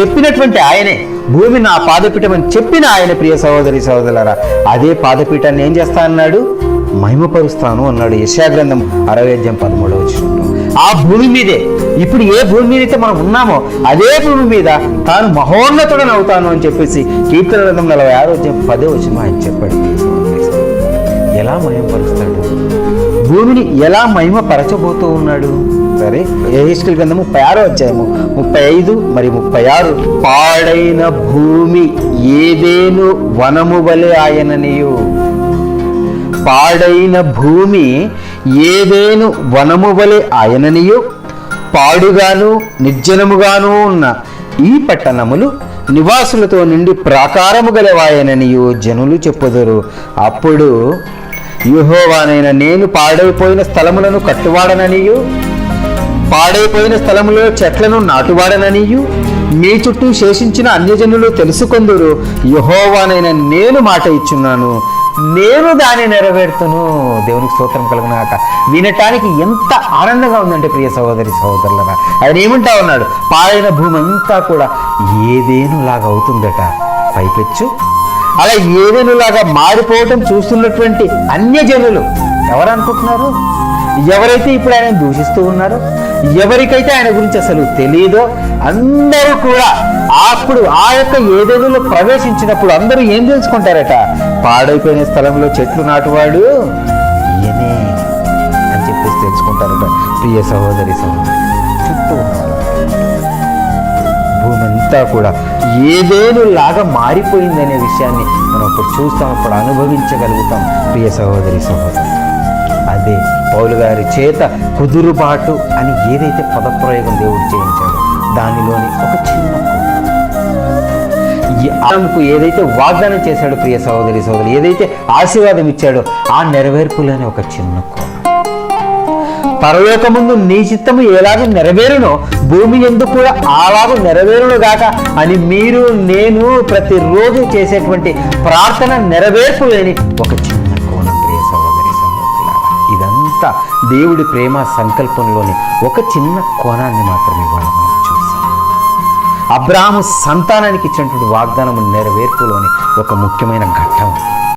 చెప్పినటువంటి ఆయనే. భూమి నా పాదపీఠం అని చెప్పిన ఆయన ప్రియ సహోదరి సహోదరులరా. అదే పాదపీఠాన్ని ఏం చేస్తా అన్నాడు? మహిమపరుస్తాను అన్నాడు. యశాగ్రంథం అరవై అధ్యాయం పదమూడవ ఆ భూమి మీదే. ఇప్పుడు ఏ భూమి మీద అయితే మనం ఉన్నామో అదే భూమి మీద తాను మహోన్నతుడని అవుతాను అని చెప్పేసి కీర్తన గ్రంథం నలభై ఆరో అధ్యాయం పదే వచ్చిన ఆయన చెప్పాడు. ఎలా మహిమపరుస్తాడు? భూమిని ఎలా మహిమపరచబోతూ ఉన్నాడు? సరే ఏహిస్కిల్ గ్రంథం ముప్పై ఆరో అధ్యాయము. ముప్పై ఐదు మరి ముప్పై ఆరు పాడైన భూమి ఏదేను వనము వలె ఆయననియు? పాడైన భూమి ఏదేను వనము వలె ఆయననియు? పాడుగాను నిర్జనముగాను ఉన్న ఈ పట్టణములు నివాసులతో నిండి ప్రాకారము గలవాయననియు జనులు చెప్పుదురు. అప్పుడు యుహోవానైన నేను పాడైపోయిన స్థలములను కట్టువాడననియు? పాడైపోయిన స్థలములో చెట్లను నాటువాడననియు. మీ చుట్టూ శేషించిన అన్యజనులు తెలుసుకొందురు. యహోవానైన నేను మాట ఇచ్చున్నాను. నేను దాన్ని నెరవేర్తును. దేవునికి స్తోత్రం కలుగునాక. వినటానికి ఎంత ఆనందంగా ఉందంటే ప్రియ సహోదరి సహోదరులరా. ఆయన ఏమంటా ఉన్నాడు? పాడైన భూమి అంతా కూడా ఏదేనులాగా అవుతుందట? పైపెచ్చు. అలా ఏదేనులాగా మారిపోవటం చూస్తున్నటువంటి అన్యజనులు ఎవరు అనుకుంటున్నారు ఎవరైతే ఇప్పుడు ఆయన దూషిస్తూ ఉన్నారో ఎవరికైతే ఆయన గురించి అసలు తెలియదో అందరూ కూడా అప్పుడు ఆ యొక్క ఏదేదో ప్రవేశించినప్పుడు అందరూ ఏం తెలుసుకుంటారట? పాడైపోయిన స్థలంలో చెట్లు నాటువాడు ఈయనే అని చెప్పేసి తెలుసుకుంటారట. ప్రియ సహోదరి సహోదరి చుట్టూ భూమి అంతా కూడా ఏదేను లాగా మారిపోయిందనే విషయాన్ని మనం ఇప్పుడు చూస్తాం ఇప్పుడు అనుభవించగలుగుతాం. ప్రియ సహోదరి సహోదరి అదే పౌలు గారి చేత కుదురుబాటు అని ఏదైతే పదప్రయోగం దేవుడు చేయించాడో దానిలోని ఒక చిన్న ఈ ఆమెకు ఏదైతే వాగ్దానం చేశాడో ప్రియ సహోదరి సహోదరి ఏదైతే ఆశీర్వాదం ఇచ్చాడో ఆ నెరవేర్పులోని ఒక చిన్న కోణం పరలోకముందు నీ చిత్తము ఎలాగ నెరవేరునో భూమి ఎందుకు కూడా అలాగ నెరవేరును గాక అని మీరు నేను ప్రతిరోజు చేసేటువంటి ప్రార్థన నెరవేర్పు లేని ఒక ఇదంతా దేవుడి ప్రేమ సంకల్పంలోని ఒక చిన్న కోణాన్ని మాత్రమే ఇవ్వాలి మనం చూసాం అబ్రాహము సంతానానికి ఇచ్చినటువంటి వాగ్దానము నెరవేర్పులోని ఒక ముఖ్యమైన ఘట్టం.